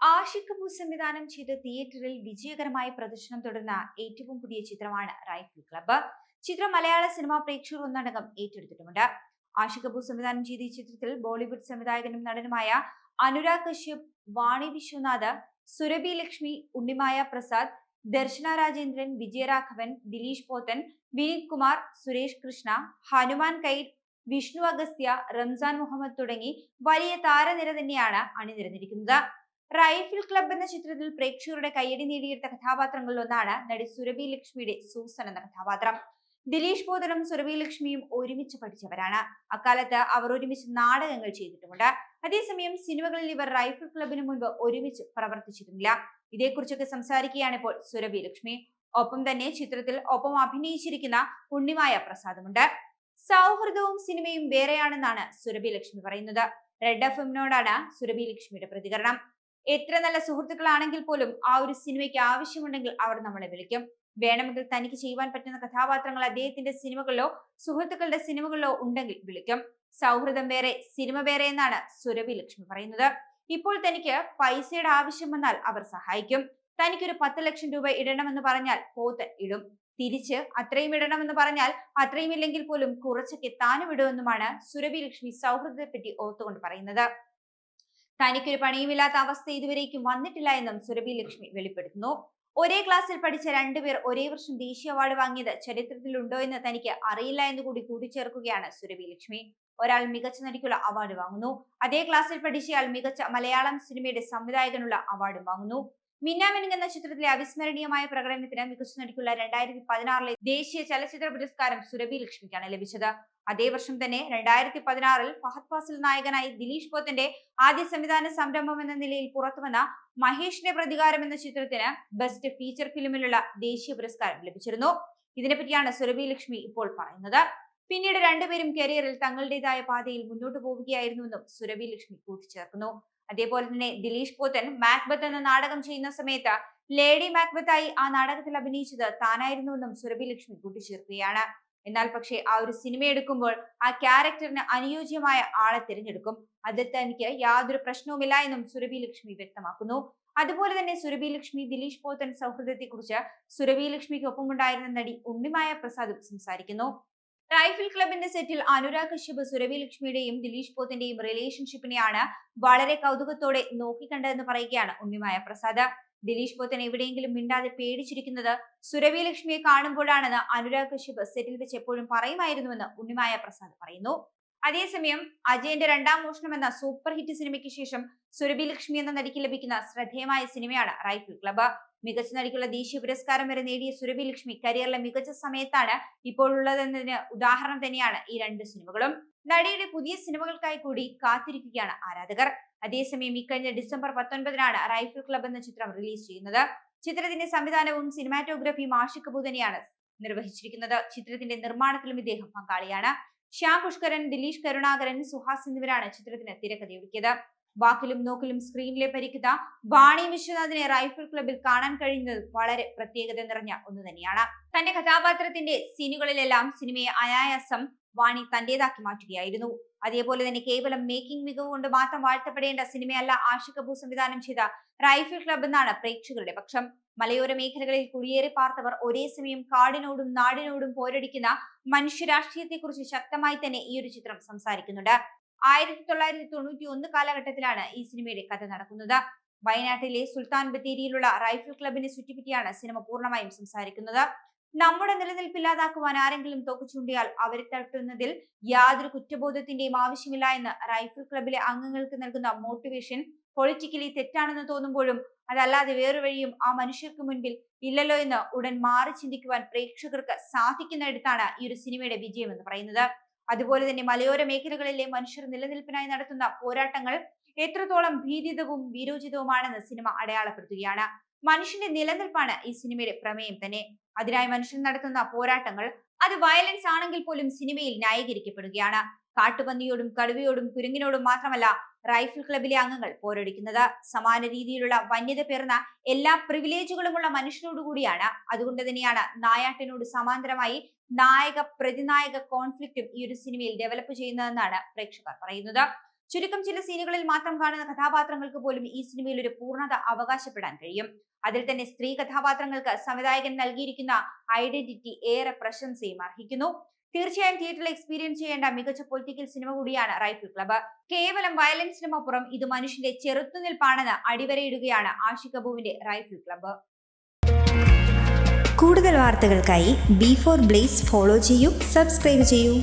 ആഷിഖ് കപൂർ സംവിധാനം ചെയ്ത് തിയേറ്ററിൽ വിജയകരമായി പ്രദർശനം തുടർന്ന ഏറ്റവും പുതിയ ചിത്രമാണ് റൈഫിൾ ക്ലബ്ബ്. ചിത്രം മലയാള സിനിമാ പ്രേക്ഷകർ ഒന്നടങ്കം ഏറ്റെടുത്തിട്ടുമുണ്ട്. ആഷിഖ് കപൂർ സംവിധാനം ചെയ്ത ഈ ചിത്രത്തിൽ ബോളിവുഡ് സംവിധായകനും നടനുമായ അനുരാഗ് കശ്യപ് വാണി വിശ്വനാഥ് സുരഭി ലക്ഷ്മി ഉണ്ണിമായ പ്രസാദ് ദർശന രാജേന്ദ്രൻ വിജയരാഘവൻ ദിലീഷ് പോത്തൻ വിനീത് കുമാർ സുരേഷ് കൃഷ്ണ ഹനുമാൻ കൈറ്റ് വിഷ്ണു അഗസ്ത്യ റംസാൻ മുഹമ്മദ് തുടങ്ങി വലിയ താരനിര തന്നെയാണ് അണിനിരന്നിരിക്കുന്നത്. റൈഫിൾ ക്ലബ് എന്ന ചിത്രത്തിൽ പ്രേക്ഷകരുടെ കയ്യടി നേടിയെടുത്ത കഥാപാത്രങ്ങളിൽ ഒന്നാണ് നടി സുരഭി ലക്ഷ്മിയുടെ സൂസൻ എന്ന കഥാപാത്രം. ദിലീഷ് ബോധനും സുരഭി ലക്ഷ്മിയും ഒരുമിച്ച് പഠിച്ചവരാണ്. അക്കാലത്ത് അവർ ഒരുമിച്ച് നാടകങ്ങൾ ചെയ്തിട്ടുമുണ്ട്. അതേസമയം സിനിമകളിൽ ഇവർ റൈഫിൾ ക്ലബിന് മുൻപ് ഒരുമിച്ച് പ്രവർത്തിച്ചിരുന്നില്ല. ഇതേക്കുറിച്ചൊക്കെ സംസാരിക്കുകയാണ് ഇപ്പോൾ സുരഭി ലക്ഷ്മി ഒപ്പം തന്നെ ചിത്രത്തിൽ ഒപ്പം അഭിനയിച്ചിരിക്കുന്ന ഉണ്ണിമായ പ്രസാദമുണ്ട്. സൗഹൃദവും സിനിമയും വേറെയാണെന്നാണ് സുരഭി ലക്ഷ്മി പറയുന്നത്. റെഡ് എഫ് എമ്മിനോടാണ് സുരഭി ലക്ഷ്മിയുടെ പ്രതികരണം. എത്ര നല്ല സുഹൃത്തുക്കളാണെങ്കിൽ പോലും ആ ഒരു സിനിമയ്ക്ക് ആവശ്യമുണ്ടെങ്കിൽ അവർ നമ്മളെ വിളിക്കും. വേണമെങ്കിൽ തനിക്ക് ചെയ്യുവാൻ പറ്റുന്ന കഥാപാത്രങ്ങൾ അദ്ദേഹത്തിന്റെ സിനിമകളിലോ സുഹൃത്തുക്കളുടെ സിനിമകളിലോ ഉണ്ടെങ്കിൽ വിളിക്കും. സൗഹൃദം വേറെ സിനിമ വേറെ എന്നാണ് സുരഭി ലക്ഷ്മി പറയുന്നത്. ഇപ്പോൾ തനിക്ക് പൈസയുടെ ആവശ്യം വന്നാൽ അവർ സഹായിക്കും. തനിക്കൊരു പത്ത് ലക്ഷം രൂപ ഇടണമെന്ന് പറഞ്ഞാൽ പോത്ത് ഇടും. തിരിച്ച് അത്രയും ഇടണമെന്ന് പറഞ്ഞാൽ അത്രയും ഇല്ലെങ്കിൽ പോലും കുറച്ചൊക്കെ താനും ഇടുമെന്നുമാണ് സുരഭി ലക്ഷ്മി സൗഹൃദത്തെ പറ്റി ഓർത്തുകൊണ്ട് പറയുന്നത്. തനിക്കൊരു പണിയുമില്ലാത്ത അവസ്ഥ ഇതുവരേക്കും വന്നിട്ടില്ല എന്നും സുരഭി ലക്ഷ്മി വെളിപ്പെടുത്തുന്നു. ഒരേ ക്ലാസ്സിൽ പഠിച്ച രണ്ടുപേർ ഒരേ വർഷം ദേശീയ അവാർഡ് വാങ്ങിയത് ചരിത്രത്തിലുണ്ടോ എന്ന് തനിക്ക് അറിയില്ല എന്ന് കൂടി കൂട്ടിച്ചേർക്കുകയാണ് സുരഭി ലക്ഷ്മി. ഒരാൾ മികച്ച നടിക്കുള്ള അവാർഡ് വാങ്ങുന്നു. അതേ ക്ലാസ്സിൽ പഠിച്ചയാൾ മികച്ച മലയാളം സിനിമയുടെ സംവിധായകനുള്ള അവാർഡും വാങ്ങുന്നു. മിന്നാമിനിങ് എന്ന ചിത്രത്തിലെ അവിസ്മരണീയമായ പ്രകടനത്തിന് മികച്ച നടിക്കുള്ള രണ്ടായിരത്തി പതിനാറിലെ ദേശീയ ചലച്ചിത്ര പുരസ്കാരം സുരഭി ലക്ഷ്മിക്കാണ് ലഭിച്ചത്. അതേ വർഷം തന്നെ രണ്ടായിരത്തി പതിനാറിൽ ഫഹദ് ഫാസിൽ നായകനായി ദിലീഷ് പോത്തന്റെ ആദ്യ സംവിധാന സംരംഭം എന്ന നിലയിൽ പുറത്തുവന്ന മഹേഷിന്റെ പ്രതികാരം എന്ന ചിത്രത്തിന് ബെസ്റ്റ് ഫീച്ചർ ഫിലിമിലുള്ള ദേശീയ പുരസ്കാരം ലഭിച്ചിരുന്നു. ഇതിനെപ്പറ്റിയാണ് സുരഭി ലക്ഷ്മി ഇപ്പോൾ പറയുന്നത്. പിന്നീട് രണ്ടുപേരും കരിയറിൽ തങ്ങളുടേതായ പാതയിൽ മുന്നോട്ട് പോവുകയായിരുന്നുവെന്നും സുരഭി ലക്ഷ്മി കൂട്ടിച്ചേർക്കുന്നു. അതേപോലെ തന്നെ ദിലീഷ് പോത്തൻ മാക്ബത്ത് എന്ന നാടകം ചെയ്യുന്ന സമയത്ത് ലേഡി മാക്ബത്തായി ആ നാടകത്തിൽ അഭിനയിച്ചത് താനായിരുന്നുവെന്നും സുരഭി ലക്ഷ്മി കൂട്ടിച്ചേർക്കുകയാണ്. എന്നാൽ പക്ഷേ ആ ഒരു സിനിമ എടുക്കുമ്പോൾ ആ ക്യാരക്ടറിന് അനുയോജ്യമായ ആളെ തിരഞ്ഞെടുക്കും. അത് തനിക്ക് യാതൊരു പ്രശ്നവുമില്ല എന്നും സുരഭി ലക്ഷ്മി വ്യക്തമാക്കുന്നു. അതുപോലെ തന്നെ സുരഭി ലക്ഷ്മി ദിലീഷ് പോത്തൻ സൗഹൃദത്തെക്കുറിച്ച് സുരഭി ലക്ഷ്മിക്ക് ഒപ്പമുണ്ടായിരുന്ന നടി ഉണ്ണിമായ പ്രസാദും സംസാരിക്കുന്നു. റൈഫിൾ ക്ലബിന്റെ സെറ്റിൽ അനുരാഗ് കശ്യപ് സുരഭി ലക്ഷ്മിയുടെയും ദിലീഷ് പോത്തിന്റെയും റിലേഷൻഷിപ്പിനെയാണ് വളരെ കൗതുകത്തോടെ നോക്കിക്കണ്ടതെന്ന് പറയുകയാണ് ഉണ്ണിമായ പ്രസാദ്. ദിലീഷ് പോത്തൻ എവിടെയെങ്കിലും മിണ്ടാതെ പേടിച്ചിരിക്കുന്നത് സുരഭി ലക്ഷ്മിയെ കാണുമ്പോഴാണെന്ന് അനുരാഗ് കശ്യപ് സെറ്റിൽ വെച്ച് എപ്പോഴും പറയുമായിരുന്നുവെന്ന് ഉണ്ണിമായ പ്രസാദ് പറയുന്നു. അതേസമയം അജയന്റെ രണ്ടാം മോഷണം എന്ന സൂപ്പർ ഹിറ്റ് സിനിമയ്ക്ക് ശേഷം സുരഭി ലക്ഷ്മി എന്ന നടിക്ക് ലഭിക്കുന്ന ശ്രദ്ധേയമായ സിനിമയാണ് റൈഫിൾ ക്ലബ്. മികച്ച നടിക്കുള്ള ദേശീയ പുരസ്കാരം വരെ നേടിയ സുരഭി ലക്ഷ്മി കരിയറിലെ മികച്ച സമയത്താണ് ഇപ്പോൾ ഉള്ളതെന്നതിന് ഉദാഹരണം തന്നെയാണ് ഈ രണ്ട് സിനിമകളും. നടിയുടെ പുതിയ സിനിമകൾക്കായി കൂടി കാത്തിരിക്കുകയാണ് ആരാധകർ. അതേസമയം ഇക്കഴിഞ്ഞ ഡിസംബർ പത്തൊൻപതിനാണ് റൈഫിൾ ക്ലബ് എന്ന ചിത്രം റിലീസ് ചെയ്യുന്നത്. ചിത്രത്തിന്റെ സംവിധാനവും സിനിമാറ്റോഗ്രഫിയും ആഷിക് കപൂർ തന്നെയാണ് നിർവഹിച്ചിരിക്കുന്നത്. ചിത്രത്തിന്റെ നിർമ്മാണത്തിലും ഇദ്ദേഹം പങ്കാളിയാണ്. ശ്യാം പുഷ്കരൻ ദിലീഷ് കരുണാകരൻ സുഹാസ് എന്നിവരാണ് ചിത്രത്തിന് തിരക്കഥയൊരുക്കിയത്. വാക്കിലും നോക്കിലും സ്ക്രീനിലെ പരിക്കുന്ന വാണി വിശ്വനാഥിനെ റൈഫിൾ ക്ലബിൽ കാണാൻ കഴിയുന്നത് വളരെ പ്രത്യേകത നിറഞ്ഞ ഒന്ന് തന്നെയാണ്. തന്റെ കഥാപാത്രത്തിന്റെ സീനുകളിലെല്ലാം സിനിമയെ അനായാസം വാണി തന്റേതാക്കി മാറ്റുകയായിരുന്നു. അതേപോലെ തന്നെ കേവലം മേക്കിംഗ് മികവ് കൊണ്ട് മാത്രം വാഴ്ത്തപ്പെടേണ്ട സിനിമയല്ല ആഷിഖ് കപൂർ സംവിധാനം ചെയ്ത റൈഫിൾ ക്ലബ് എന്നാണ് പ്രേക്ഷകരുടെ പക്ഷം. മലയോര മേഖലകളിൽ കുടിയേറി പാർത്തവർ ഒരേ സമയം കാടിനോടും നാടിനോടും പോരടിക്കുന്ന മനുഷ്യരാഷ്ട്രീയത്തെക്കുറിച്ച് ശക്തമായി തന്നെ ഈ ഒരു ചിത്രം സംസാരിക്കുന്നുണ്ട്. ആയിരത്തി തൊള്ളായിരത്തി തൊണ്ണൂറ്റി ഒന്ന് കാലഘട്ടത്തിലാണ് ഈ സിനിമയുടെ കഥ നടക്കുന്നത്. വയനാട്ടിലെ സുൽത്താൻ ബത്തേരിയിലുള്ള റൈഫിൾ ക്ലബിനെ ചുറ്റിപ്പറ്റിയാണ് സിനിമ പൂർണമായും സംസാരിക്കുന്നത്. നമ്മുടെ നിലനിൽപ്പില്ലാതാക്കുവാൻ ആരെങ്കിലും തോക്ക് ചൂണ്ടിയാൽ അവരെ തട്ടുന്നതിൽ യാതൊരു കുറ്റബോധത്തിന്റെയും ആവശ്യമില്ല എന്ന് റൈഫിൾ ക്ലബിലെ അംഗങ്ങൾക്ക് നൽകുന്ന മോട്ടിവേഷൻ പൊളിറ്റിക്കലി തെറ്റാണെന്ന് തോന്നുമ്പോഴും അതല്ലാതെ വേറൊരു വഴിയും ആ മനുഷ്യർക്ക് മുൻപിൽ ഇല്ലല്ലോ എന്ന് ഉടൻ മാറി ചിന്തിക്കുവാൻ പ്രേക്ഷകർക്ക് സാധിക്കുന്നിടത്താണ് ഈ ഒരു സിനിമയുടെ വിജയം എന്ന് പറയുന്നത്. അതുപോലെ തന്നെ മലയോര മേഖലകളിലെ മനുഷ്യർ നിലനിൽപ്പിനായി നടത്തുന്ന പോരാട്ടങ്ങൾ എത്രത്തോളം ഭീതിതവും വീരോചിതവുമാണെന്ന് സിനിമ അടയാളപ്പെടുത്തുകയാണ്. മനുഷ്യന്റെ നിലനിൽപ്പാണ് ഈ സിനിമയുടെ പ്രമേയം തന്നെ. അതിനായി മനുഷ്യൻ നടത്തുന്ന പോരാട്ടങ്ങൾ അത് വയലൻസ് ആണെങ്കിൽ പോലും സിനിമയിൽ ന്യായീകരിക്കപ്പെടുകയാണ്. കാട്ടുപന്നിയോടും കടുവയോടും കുരുങ്ങിനോടും മാത്രമല്ല റൈഫിൾ ക്ലബിലെ അംഗങ്ങൾ പോരടിക്കുന്നത്. സമാന രീതിയിലുള്ള വന്യത പേർന്ന എല്ലാ പ്രിവിലേജുകളുമുള്ള മനുഷ്യനോടുകൂടിയാണ് അതുകൊണ്ട് തന്നെയാണ് നായാട്ടിനോട് സമാന്തരമായി നായക പ്രതിനായക കോൺഫ്ലിക്റ്റും ഈ ഒരു സിനിമയിൽ ഡെവലപ്പ് ചെയ്യുന്നതെന്നാണ് പ്രേക്ഷകർ പറയുന്നത്. ചുരുക്കം ചില സീനുകളിൽ മാത്രം കാണുന്ന കഥാപാത്രങ്ങൾക്ക് പോലും ഈ സിനിമയിൽ ഒരു പൂർണത അവകാശപ്പെടാൻ കഴിയും. അതിൽ തന്നെ സ്ത്രീ കഥാപാത്രങ്ങൾക്ക് സംവിധായകൻ നൽകിയിരിക്കുന്ന ഐഡന്റിറ്റി ഏറെ പ്രശംസയും അർഹിക്കുന്നു. തീർച്ചയായും തിയേറ്ററിൽ എക്സ്പീരിയൻസ് ചെയ്യേണ്ട മികച്ച പൊളിറ്റിക്കൽ സിനിമ കൂടിയാണ് റൈഫിൾ ക്ലബ്ബ്. കേവലം വയലൻസിനുമപ്പുറം ഇത് മനുഷ്യന്റെ ചെറുത്തുനിൽപ്പാണെന്ന് അടിവരയിടുകയാണ് ആഷിക് അബുവിന്റെ റൈഫിൾ ക്ലബ്ബ്. കൂടുതൽ വാർത്തകൾക്കായി ബി ഫോർ ബ്ലേസ് ഫോളോ ചെയ്യൂ സബ്സ്ക്രൈബ് ചെയ്യൂ.